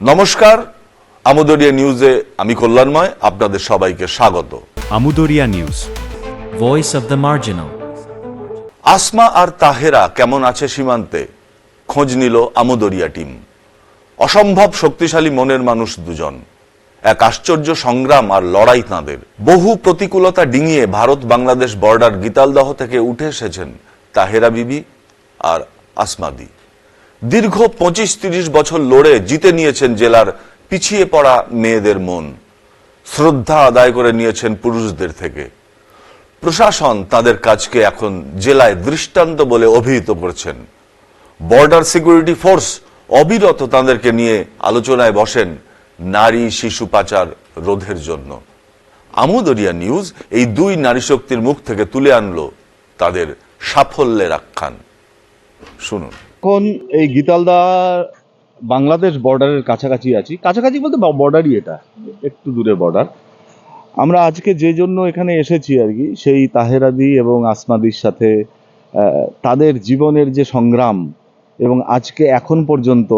নমস্কার আমোদরিয়া নিউজে আমি কল্যাণময় আপনাদের সবাইকে স্বাগত। Amudoria News. Voice of the Marginal. Asma আর তাহেরা কেমন আছে সীমান্তে? খোঁজ নিল আমোদরিয়া টিম। অসম্ভব শক্তিশালী মনের মানুষ দুজন। এক আশ্চর্য সংগ্রাম আর লড়াই তাঁদের। বহু প্রতিকূলতা ডিঙিয়ে ভারত বাংলাদেশ বর্ডার গীতালদহ থেকে উঠে এসেছেন তাহেরা বিবি আর আসমাদি দীর্ঘ পঁচিশ তিরিশ বছর লড়ে জিতে নিয়েছেন জেলার পিছিয়ে পড়া মেয়েদের মন। শ্রদ্ধা আদায় করে নিয়েছেন পুরুষদের থেকে। প্রশাসন তাদের কাজকে এখন জেলায় দৃষ্টান্ত বলে অভিহিত করছেন। বর্ডার সিকিউরিটি ফোর্স অবিরত তাদেরকে নিয়ে আলোচনায় বসেন নারী শিশু পাচার রোধের জন্য। আমুদরিয়া নিউজ এই দুই নারী শক্তির মুখ থেকে তুলে আনলো তাদের সাফল্যের আখ্যান। শুনুন। এখন এই গীতালদা বাংলাদেশ বর্ডারের কাছাকাছি আছি। কাছাকাছি বলতে বর্ডারই এটা, একটু দূরে বর্ডার। আমরা আজকে যে জন্য এখানে এসেছি আর কি, সেই তাহেরাদি এবং আসমাদির সাথে তাদের জীবনের যে সংগ্রাম এবং আজকে এখন পর্যন্ত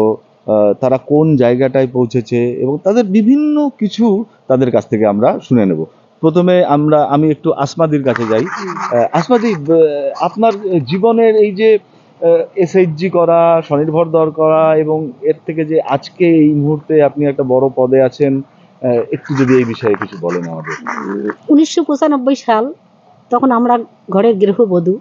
তারা কোন জায়গাটায় পৌঁছেছে এবং তাদের বিভিন্ন কিছু তাদের কাছ থেকে আমরা শুনে নেব। প্রথমে আমরা, আমি একটু আসমাদির কাছে যাই। আসমাদি আপনার জীবনের এই যে এসএইচজি করা, স্বনির্ভর দর করা এবং এর থেকে যে আজকে এই মুহূর্তে আপনি একটা বড় পদে আছেন একটু যদি এই বিষয়ে কিছু বলেন আমাদের। উনিশশো পঁচানব্বই সাল তখন আমরা ঘরের গৃহবধূ,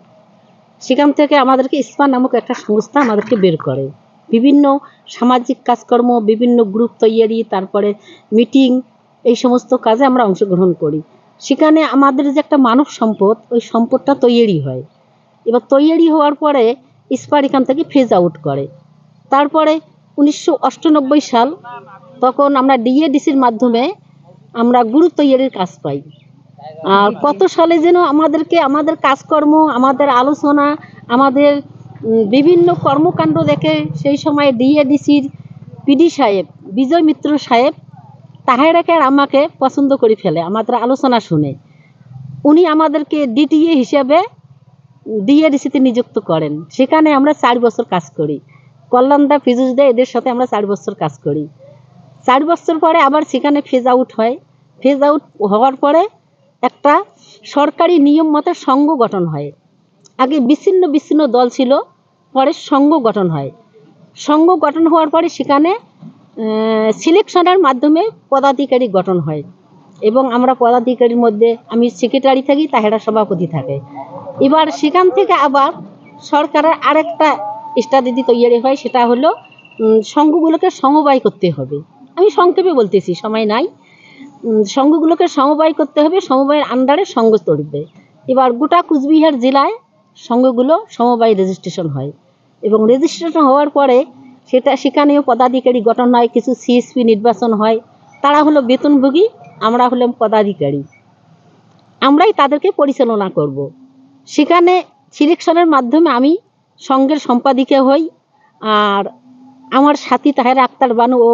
সেখান থেকে আমাদেরকে ইস্পা নামক একটা সংস্থা আমাদেরকে বের করে। বিভিন্ন সামাজিক কাজকর্ম, বিভিন্ন গ্রুপ তৈরি তারপরে মিটিং এই সমস্ত কাজে আমরা অংশগ্রহণ করি। সেখানে আমাদের যে একটা মানব সম্পদ, ওই সম্পদটা তৈরি হয়। এবার তৈরি হওয়ার পরে ইস্পার এখান থেকে ফেজ আউট করে। তারপরে উনিশশো সাল তখন আমরা ডিএডিসির মাধ্যমে আমরা গুরু তৈরির কাজ পাই। আর কত সালে যেন আমাদেরকে, আমাদের কাজকর্ম, আমাদের আলোচনা, আমাদের বিভিন্ন কর্মকাণ্ড দেখে সেই সময় ডিএডিসির পিডি সাহেব, বিজয় মিত্র সাহেব তাহেরাকে আর আমাকে পছন্দ করে ফেলে, আমাদের আলোচনা শুনে। উনি আমাদেরকে ডিটিএ হিসেবে ডিএডিসিতে নিযুক্ত করেন। সেখানে আমরা চার বছর কাজ করি। কল্যাণদা ফিজুসদা এদের সাথে আমরা চার বছর কাজ করি। চার বছর পরে আবার সেখানে ফেজ আউট হয়। ফেজ আউট হওয়ার পরে একটা সরকারি নিয়ম মতো সংঘ গঠন হয়। আগে বিচ্ছিন্ন বিচ্ছিন্ন দল ছিল, পরে সংঘ গঠন হয়। সংঘ গঠন হওয়ার পরে সেখানে সিলেকশনের মাধ্যমে পদাধিকারী গঠন হয়। এবং আমরা পদাধিকারীর মধ্যে, আমি সেক্রেটারি থাকি, তাহেরা সভাপতি থাকে। এবার সেখান থেকে আবার সরকারের আরেকটা স্ট্র্যাটেজি তৈরি হয়, সেটা হলো সংঘগুলোকে সমবায় করতে হবে। আমি সংক্ষেপে বলতেছি, সময় নাই। সংঘগুলোকে সমবায় করতে হবে, সমবায়ের আন্ডারে সংঘ তৈরবে এবার গোটা কুচবিহার জেলায় সংঘগুলো সমবায় রেজিস্ট্রেশন হয়। এবং রেজিস্ট্রেশন হওয়ার পরে সেটা, সেখানেও পদাধিকারী গঠন হয়, কিছু সিএসপি নির্বাচন হয়। তারা হলো বেতনভোগী, আমরা হলাম পদাধিকারী। আমরাই তাদেরকে পরিচালনা করব। সেখানে সিলেকশনের মাধ্যমে আমি সংঘের সম্পাদিকা হই আর আমার সাথী তাহের আক্তার বানু ও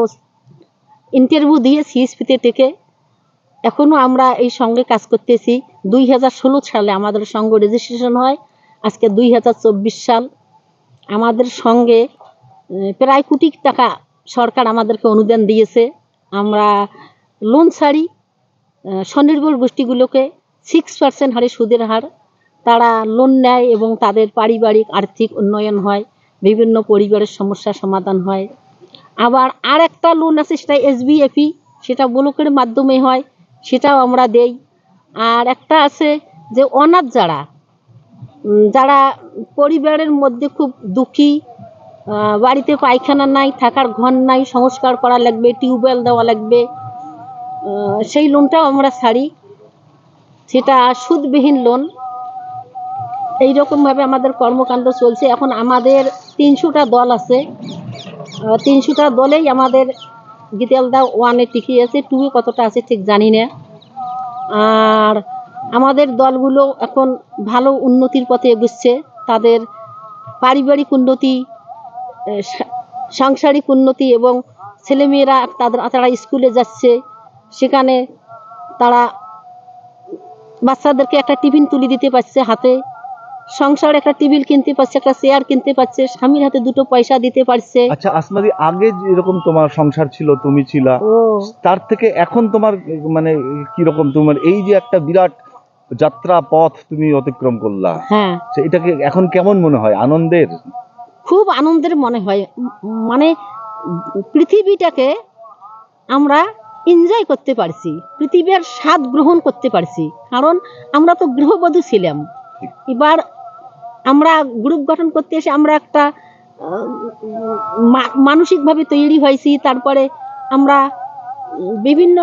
ইন্টারভিউ দিয়ে সিএসপিতে টেকে এখনও আমরা এই সঙ্গে কাজ করতেছি। দুই হাজার ষোলো সালে আমাদের সঙ্গ রেজিস্ট্রেশন হয়। আজকে দুই হাজার চব্বিশ সাল আমাদের সঙ্গে প্রায় কোটি টাকা সরকার আমাদেরকে অনুদান দিয়েছে। আমরা লোন ছাড়ি স্বনির্ভর গোষ্ঠীগুলোকে সিক্স পার্সেন্ট হারে সুদের হার তারা লোন নেয় এবং তাদের পারিবারিক আর্থিক উন্নয়ন হয়, বিভিন্ন পরিবারের সমস্যার সমাধান হয়। আবার আর একটা লোন আছে, সেটা এসবিএফই সেটা ব্লকের মাধ্যমে হয়, সেটাও আমরা দেই। আর একটা আছে যে অনাথ যারা যারা পরিবারের মধ্যে খুব দুঃখী বাড়িতে পায়খানা নাই, থাকার ঘর নাই, সংস্কার করা লাগবে, টিউবওয়েল দেওয়া লাগবে সেই লোনটাও আমরা ছাড়ি। সেটা সুদবিহীন লোন এইরকমভাবে আমাদের কর্মকাণ্ড চলছে। এখন আমাদের তিনশোটা দল আছে। তিনশোটা দলেই আমাদের গীতালদা ওয়ানে টিকে আছে। টুয়ে কতটা আছে ঠিক জানি না। আর আমাদের দলগুলো এখন ভালো উন্নতির পথে এগুচ্ছে। তাদের পারিবারিক উন্নতি সাংসারিক উন্নতি এবং ছেলেমেয়েরা তাদের তারা স্কুলে যাচ্ছে। সেখানে তারা বাচ্চাদেরকে একটা টিফিন তুলে দিতে পারছে হাতে। সংসারে একটা টেবিল কিনতে পারছে একটা চেয়ার কিনতে পারছে স্বামীর হাতে দুটো পয়সা দিতে পারছে। আচ্ছা আসমাদি আগে যেরকম তোমার সংসার ছিল তুমি ছিলা তার থেকে এখন তোমার মানে কীরকম তোমার এই যে একটা বিরাট যাত্রা পথ তুমি অতিক্রম করলা হ্যাঁ। এটাকে এখন কেমন মনে হয়? আনন্দের? খুব আনন্দের মনে হয়। মানে পৃথিবীটাকে আমরা এনজয় করতে পারছি পৃথিবীর স্বাদ গ্রহণ করতে পারছি কারণ আমরা তো গৃহবধূ ছিলাম। এবার আমরা গ্রুপ গঠন করতে এসে আমরা একটা মানসিকভাবে তৈরি হয়েছি। তারপরে আমরা বিভিন্ন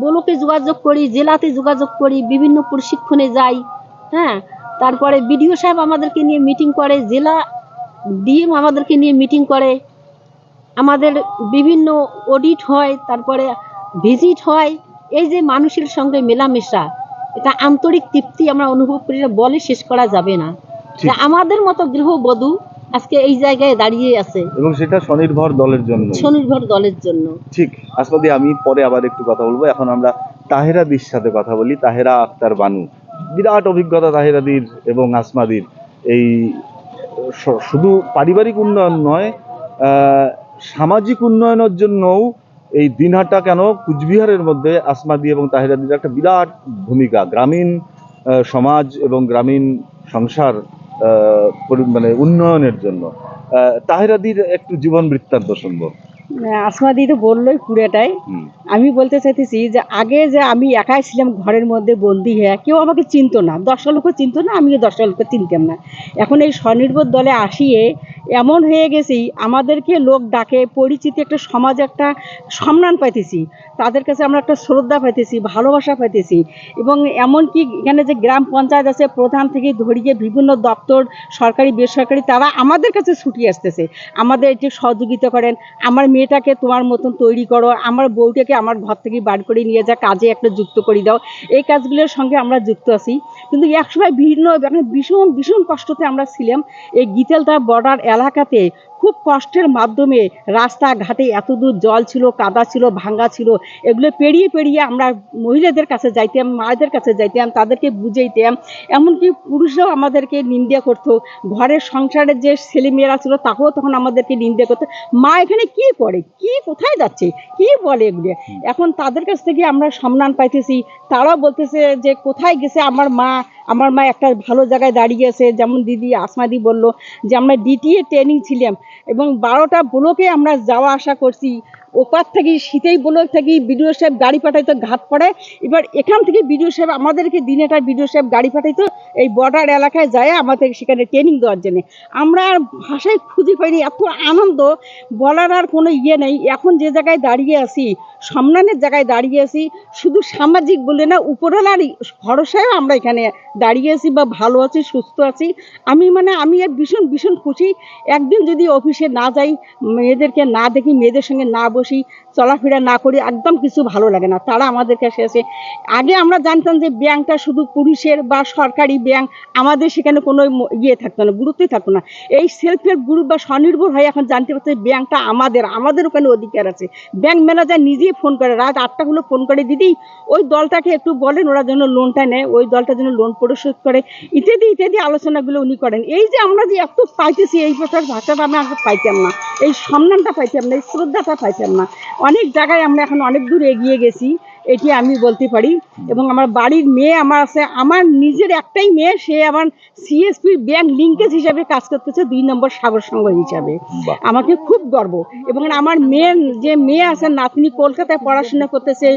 ব্লকে যোগাযোগ করি, জেলাতে যোগাযোগ করি, বিভিন্ন প্রশিক্ষণে যাই হ্যাঁ? তারপরে বিডিও সাহেব আমাদেরকে নিয়ে মিটিং করে, জেলা ডিএম আমাদেরকে নিয়ে মিটিং করে। আমাদের বিভিন্ন অডিট হয়, তারপরে ভিজিট হয়। এই যে মানুষের সঙ্গে মেলামেশা, এটা আন্তরিক তৃপ্তি আমরা অনুভব করি বলে শেষ করা যাবে না। আমাদের মতো গৃহবধূ আজকে এই জায়গায় দাঁড়িয়ে আছে। এবং সেটা স্বনির্ভর দলের জন্য। স্বনির্ভর দলের জন্য। ঠিক আসমাদি আমি পরে আবার একটু কথা বলব। এখন আমরা তাহেরা দির সাথে কথা বলি তাহেরা আক্তার বানু। বিরাট অভিজ্ঞতা তাহেরাদির এবং আসমাদির এই শুধু পারিবারিক উন্নয়ন নয় আহ, সামাজিক উন্নয়নের জন্যও এই দিনহাটা কেন কুচবিহারের মধ্যে আসমাদি এবং তাহেরাদির একটা বিরাট ভূমিকা। গ্রামীণ সমাজ এবং গ্রামীণ সংসার মানে উন্নয়নের জন্য। তাহেরাদির একটু জীবন বৃত্তান্ত শুনব। আসমা দি তো বললোই পুরোটাই। আমি বলতে চাইতেছি যে আগে যে আমি একাই ছিলাম ঘরের মধ্যে বন্দি হয়ে কেউ আমাকে চিনতো না। দশটা লোকও চিনতো না আমিও দশটা লোককে চিনতাম না। এখন এই স্বনির্ভর দলে আসিয়ে এমন হয়ে গেছি আমাদেরকে লোক ডাকে পরিচিতি একটা সমাজ একটা সম্মান পাইতেছি। তাদের কাছে আমরা একটা শ্রদ্ধা পাইতেছি ভালোবাসা পাইতেছি। এবং এমনকি এখানে যে গ্রাম পঞ্চায়েত আছে প্রধান থেকে ধরিয়ে বিভিন্ন দপ্তর সরকারি বেসরকারি তারা আমাদের কাছে ছুটি আসতেছে। আমাদের যে সহযোগিতা করেন আমার মেয়েটাকে তোমার মতন তৈরি করো, আমার বউটাকে আমার ঘর থেকে বার করে নিয়ে যা, কাজে একটা যুক্ত করে দাও। এই কাজগুলোর সঙ্গে আমরা যুক্ত আছি। কিন্তু একসময় ভিন্ন মানে ভীষণ ভীষণ কষ্টতে আমরা ছিলাম। এই গীতালদা বর্ডার এলাকাতে খুব কষ্টের মাধ্যমে রাস্তাঘাটে এত দূর জল ছিল কাদা ছিল ভাঙ্গা ছিল এগুলো পেরিয়ে পেরিয়ে আমরা মহিলাদের কাছে যাইতাম মায়েদের কাছে যাইতাম তাদেরকে বুঝাইতাম। এমনকি পুরুষরাও আমাদেরকে নিন্দা করতো। ঘরের সংসারের যে ছেলেমেয়েরা ছিল তাকেও তখন আমাদেরকে নিন্দা করতো। মা এখানে কি করে? কি কোথায় যাচ্ছে? কি বলে এগুলো? এখন তাদের কাছ থেকে আমরা সম্মান পাইতেছি। তারাও বলতেছে যে কোথায় গেছে আমার মা? আমার মা একটা ভালো জায়গায় দাঁড়িয়ে আছে। যেমন দিদি আসমাদি বলল যে আমরা ডিটিএ ট্রেনিং ছিলাম। এবং বারোটা ব্লকে আমরা যাওয়া আসা করছি। ওপার থেকে শীতেই ব্লক থেকে, বিডিও সাহেব গাড়ি পাঠাইতো ঘাট পড়ে। এবার এখান থেকে বিডিও সাহেব আমাদেরকে দিনেটা বিডিও সাহেব গাড়ি পাঠাইতো এই বর্ডার এলাকায় যায় আমাদের সেখানে ট্রেনিং দেওয়ার জন্য। আমরা আর ভাষায় খুঁজে পাইনি, এত আনন্দ। বলার আর কোনো ইয়ে নেই। এখন যে জায়গায় দাঁড়িয়ে আছি সম্মানের জায়গায় দাঁড়িয়ে আছি, শুধু সামাজিক বলে না, উপরওয়ালার ভরসায় আমরা এখানে দাঁড়িয়ে আছি বা ভালো আছি, সুস্থ আছি। আমি মানে আমি ভীষণ ভীষণ খুশি। একদিন যদি অফিসে না যাই, মেয়েদেরকে না দেখি, মেয়েদের সঙ্গে না বসি চলাফেরা না করি, একদম কিছু ভালো লাগে না। তারা আমাদের কাছে আসে আগে আমরা জানতাম যে ব্যাংকটা শুধু পুলিশের বা সরকারি ব্যাংক, আমাদের সেখানে কোনো ইয়ে থাকতো না, গুরুত্বই থাকতো না। এই সেলফ হেল্প গ্রুপ বা স্বনির্ভর হয়ে এখন জানতে পারছে ব্যাংকটা আমাদের আমাদের ওখানে অধিকার আছে। ব্যাংক ম্যানেজার নিজেই ফোন করে, রাত আটটা হলো ফোন করে, দিদি, ওই দলটাকে একটু বলেন, ওরা যেন লোনটা নেয়, ওই দলটা যেন লোন পরিশোধ করে। ইত্যাদি ইত্যাদি আলোচনাগুলো উনি করেন। এই যে আমরা যে এত পাইতেছি, এই প্রকার ভাষাটা আগে পাইতাম না। এই সম্মানটা পাইতাম না, এই শ্রদ্ধাটা পাইতাম না। অনেক জায়গায় আমরা এখন অনেক দূর এগিয়ে গেছি। এটি আমি বলতে পারি। এবং আমার বাড়ির মেয়ে আমার আছে আমার নিজের একটাই মেয়ে সে আমার সিএসপি ব্যাংক লিঙ্কেজ হিসাবে কাজ করতেছে দুই নম্বর সাগর সংঘ হিসাবে। আমাকে খুব গর্ব। এবং আমার মেয়ের যে মেয়ে আছে নাতনি কলকাতায় পড়াশোনা করতেছে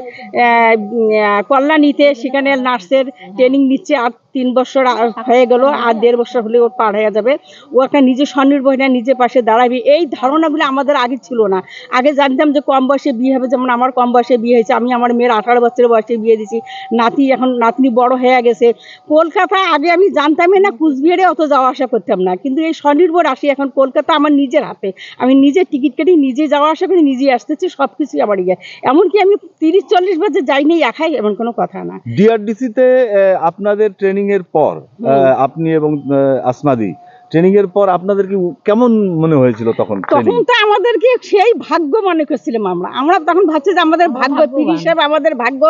কল্যাণীতে সেখানে নার্সের ট্রেনিং নিচ্ছে আর তিন বছর হয়ে গেল আর দেড় বছর হলে ওর পার হয়ে যাবে। ও একটা নিজে স্বনির্ভর হয়ে নিজে পাশে দাঁড়াবে। এই ধারণাগুলো আমাদের আগে ছিল না। আগে জানতাম যে কম বয়সে বিয়ে হবে যেমন আমার কম বয়সে বিয়ে হয়েছে আমি আমার মেয়ের আঠারো বছরের বয়সে বিয়ে দিয়েছি। নাতি এখন নাতনি বড় হয়ে গেছে। কলকাতা আগে আমি জানতামই না কুচবিহারে অত যাওয়া আসা করতাম না। কিন্তু এই স্বনির্ভর আসি এখন কলকাতা আমার নিজের হাতে। আমি নিজে টিকিট কেটে নিজে যাওয়া আসা করি নিজে আসতেছি সব কিছুই আমার ইয়ে। এমনকি আমি তিরিশ চল্লিশ বছর যাইনি একাই এমন কোনো কথা না। ডিআরডিসিতে আপনাদের ট্রেনিং এর পর আপনি এবং আসমাদি ট্রেনিং এর পর আপনাদের কি কেমন মনে হয়েছিল তখন তখন তো আমাদেরকে সেই ভাগ্য মনে করছিলাম আমরা। আমরা তখন ভাবছি যে আমাদের ভাগ্য আমাদের ভাগ্য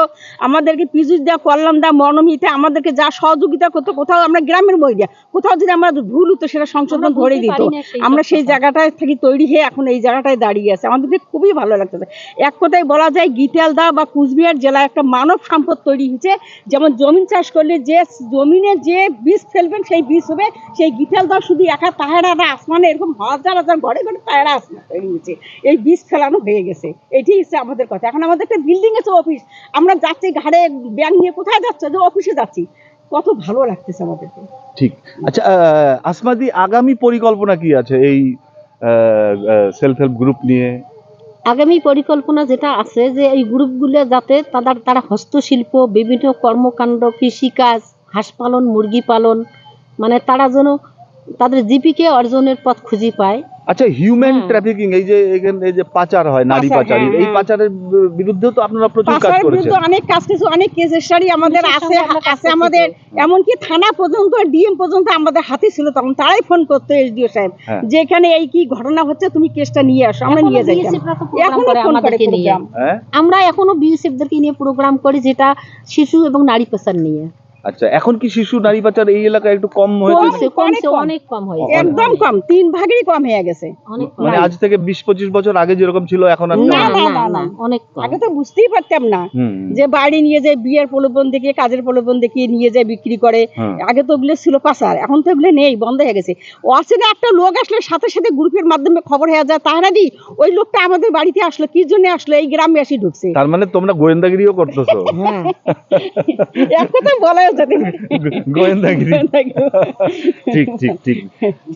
আমাদেরকে পিজুস দেওয়া করলাম দা মনমিতে আমাদেরকে যা সহযোগিতা করতো কোথাও আমরা গ্রামের বই দিয়া কোথাও যদি আমরা ভুল হতো সেটা সংশোধন ধরে দিত। সেই আমরা সেই জায়গাটায় থেকে তৈরি হয়ে এখন এই জায়গাটায় দাঁড়িয়ে আছে। আমাদেরকে খুবই ভালো লাগতেছে। এক কথায় বলা যায় গীতালদা বা কুচবিহার জেলায় একটা মানব সম্পদ তৈরি হয়েছে। যেমন জমিন চাষ করলে যে জমিনে যে বীজ ফেলবেন সেই বীজ হবে সেই গীতালদা শুধু একা তাহারা না আসমানে এরকম হাজার হাজার ঘরে ঘরে তাহারা আসমান তৈরি হয়েছে এই বীজ ফেলানো হয়ে গেছে। এটি হচ্ছে আমাদের কথা। এখন আমাদের একটা বিল্ডিং আছে অফিস আমরা যাচ্ছি ঘাড়ে ব্যাগ নিয়ে কোথায় যাচ্ছে? যে অফিসে যাচ্ছি। কত ভালো লাগতেছে আমাদেরকে। ঠিক। আচ্ছা আসমাদি আগামী পরিকল্পনা কি আছে এই সেলফ হেল্প গ্রুপ নিয়ে? আগামী পরিকল্পনা যেটা আছে যে এই গ্রুপগুলো যাতে তাদের তারা হস্তশিল্প বিভিন্ন কর্মকাণ্ড কৃষিকাজ হাঁস পালন মুরগি পালন মানে তারা যেন তাদের জীবিকা অর্জনের পথ খুঁজে পায় আচ্ছা হিউম্যান। ট্রাফিকিং এই যে এখানে এই যে পাচার হয় নারী পাচার, হ্যাঁ, এই হ্যাঁ। পাচারের বি- বিরুদ্ধেও তো আপনারা প্রচুর কাজ করেছেন বিরুদ্ধে অনেক কাজ কিছু অনেক কেস স্টাডি আমাদের আছে আছে আমাদের তো। এমনকি থানা পর্যন্ত ডিএম পর্যন্ত আমাদের হাতে ছিল তখন তারাই ফোন করতো এসডিও সাহেব হ্যাঁ। যে এখানে এই কি ঘটনা হচ্ছে তুমি কেসটা নিয়ে আসো আমরা নিয়ে যাই এখনও ফোন করে আমাদেরকে নিয়ে। program। আমরা এখনও বিএসএফদেরকে নিয়ে প্রোগ্রাম করি যেটা শিশু এবং নারী পাচার নিয়ে আচ্ছা এখন কি শিশু নারী পাচার এই এলাকায় একটু কম হয়েছে? কমছে অনেক কম। হয়েছে। একদম কম। তিন ভাগেরই কম হয়ে গেছে। অনেক কম। মানে আজ থেকে বিশ পঁচিশ বছর আগে যেরকম ছিল এখন আর না না, না না, না না। অনেক কম। আগে তো বুঝতেই পারতাম না হুম। যে বাড়ি নিয়ে যায় বিয়ের প্রলোভন দেখিয়ে কাজের প্রলোভন দেখিয়ে নিয়ে যায় বিক্রি করে। হ্যাঁ। আগে তো ওগুলো ছিল পাচার এখন তো এগুলো নেই বন্ধ হয়ে গেছে। অচেনা একটা লোক আসলে সাথে সাথে গ্রুপের মাধ্যমে খবর হয়ে যায় তাহারা দি ওই লোকটা আমাদের বাড়িতে আসলো কি জন্য আসলো এই গ্রামে আসি ঢুকছে। তার মানে তোমরা গোয়েন্দাগিরিও করতেছো? হ্যাঁ। এক কথা বলা। গোয়েন্দাগিরি। ঠিক ঠিক ঠিক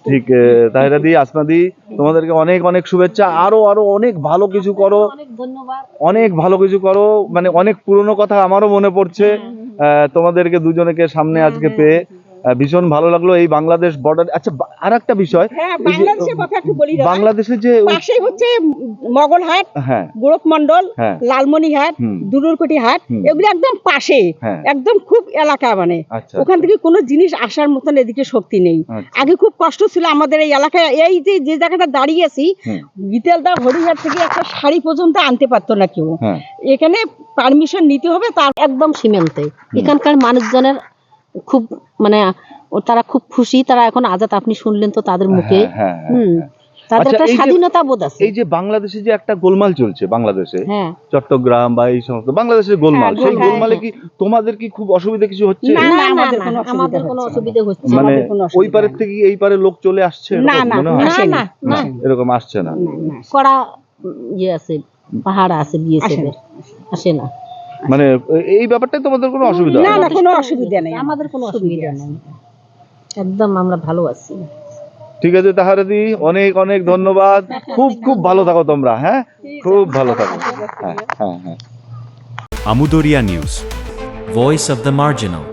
ঠিক তাহিরা দি আসমা দি তোমাদেরকে অনেক অনেক শুভেচ্ছা। আরও আরও অনেক ভালো কিছু করো। অনেক ভালো কিছু করো। মানে অনেক পুরনো কথা আমারও মনে পড়ছে। আহ, তোমাদেরকে দুজনকে সামনে আজকে পেয়ে। আহ, ভীষণ ভালো লাগল এই বাংলাদেশ বর্ডার আচ্ছা আর একটা বিষয় হ্যাঁ বাংলাদেশের কথা একটু বলি বাংলাদেশে যে হচ্ছে মগলহাট হ্যাঁ গোরখ মন্ডল হ্যাঁ। লালমনিহাট হুম। দুলুরকুটি হাট। এগুলো একদম পাশে। একদম খুব এলাকা মানে আচ্ছা ওখান থেকে কোনো জিনিস আসার মতন এদিকে শক্তি নেই আচ্ছা। আগে খুব কষ্ট ছিল আমাদের এই এলাকায় এই যে যে জায়গাটা দাঁড়িয়ে আছি। গীতালদা হরিহাট থেকে একটা শাড়ি পর্যন্ত আনতে পারতো না কেউ এখানে পারমিশন নিতে হবে তার একদম সীমান্তে এখানকার মানুষজনের খুব মানে তারা খুব খুশি তারা এখন আজাদ আপনি শুনলেন তো তাদের মুখে। হ্যাঁ, হ্যাঁ, হুম তাদের আচ্ছা, একটা স্বাধীনতা বোধ আছে। এই যে বাংলাদেশে যে একটা গোলমাল চলছে বাংলাদেশে হ্যাঁ। চট্টগ্রাম বা এই সমস্ত বাংলাদেশের গোলমাল হ্যাঁ, সেই গোলমালে। কি তোমাদের কি খুব অসুবিধা কিছু হচ্ছে? না, না আমাদের কোনো অসুবিধা আমাদের কোনো হচ্ছে অসুবিধা হচ্ছে মানে ওই পারের থেকে এই পারে লোক চলে আসছে? না, এরকম না, না না এরকম আসছে না। না, না, কড়া ইয়ে আছে পাহাড় আছে বিএসএফ আসে না। মানে এই ব্যাপারটাই তোমাদের কোনো অসুবিধা না, না, কোনো অসুবিধা নেই। আমাদের কোনো অসুবিধা নেই। একদম আমরা ভালো আছি। ঠিক আছে তাহারাদি অনেক অনেক ধন্যবাদ। খুব খুব ভালো থাকো তোমরা হ্যাঁ? খুব ভালো থাকো। হ্যাঁ হ্যাঁ হ্যাঁ। Amu Darya news voice of the Marginal.